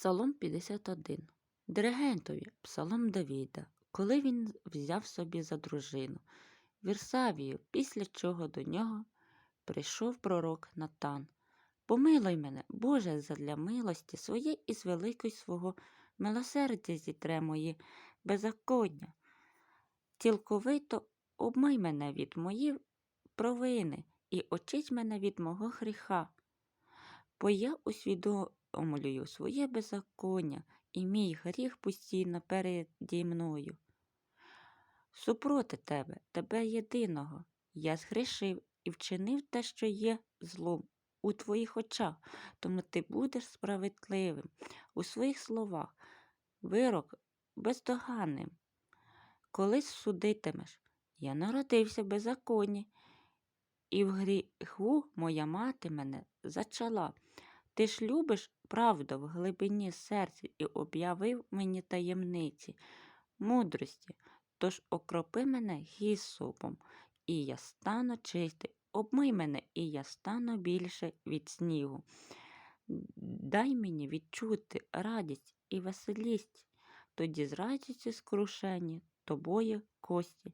Псалом 51. Диригентові Псалом Давіда, коли він взяв собі за дружину Вірсавію, після чого до нього прийшов пророк Натан. Помилуй мене, Боже, задля милості своє і з великої свого милосердя зітре мої беззаконня. Цілковито обмий мене від моїх провини і очить мене від мого гріха. Бо я усвідомлюю своє беззаконня, і мій гріх постійно переді мною. Супроти тебе, тебе єдиного, я згрішив і вчинив те, що є злом у твоїх очах, тому ти будеш справедливим у своїх словах, вирок бездоганним. Колись судитимеш, я народився в беззаконні, і в гріху моя мати мене зачала. Ти ж любиш правду в глибині серця і об'явив мені таємниці, мудрості, тож окропи мене гісопом, і я стану чистий, обмий мене, і я стану більше від снігу. Дай мені відчути радість і веселість, тоді з радістю скрушені тобою кості.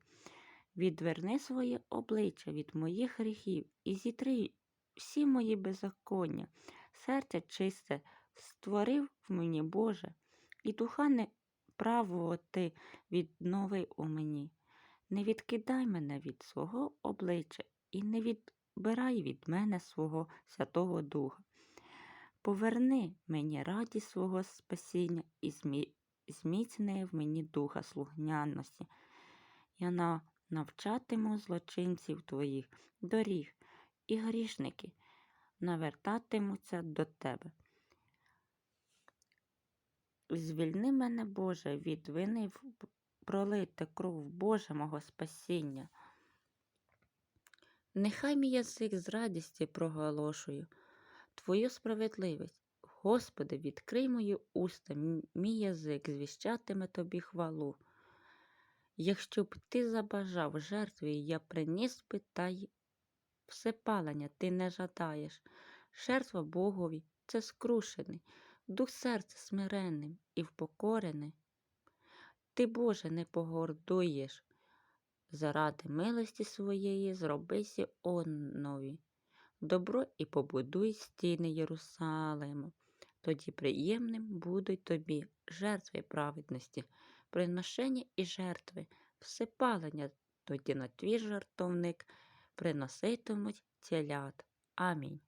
Відверни своє обличчя від моїх гріхів і зітри всі мої беззаконня. Серце чисте створив в мені Боже, і духа не неправого ти віднови у мені. Не відкидай мене від свого обличчя і не відбирай від мене свого Святого Духа. Поверни мені радість свого спасіння і зміцни в мені духа слухняності. Я навчатиму злочинців твоїх доріг, і грішники навертатимуться до тебе. Звільни мене, Боже, від вини пролити кров Боже мого спасіння. Нехай мій язик з радістю проголошую Твою справедливість. Господи, відкрий мої уста, мій язик звіщатиме тобі хвалу. Якщо б ти забажав жертви, я приніс би та й всепалення ти не жадаєш. Жертва Богові це скрушений, дух серця смиренним і впокорений. Ти, Боже, не погордуєш. Заради милості своєї зробися онові. Добро і побудуй стіни Єрусалиму. Тоді приємним будуть тобі жертви праведності, приношення і жертви, всепалення, тоді на твій жартовник приноситимуть телят. Амінь.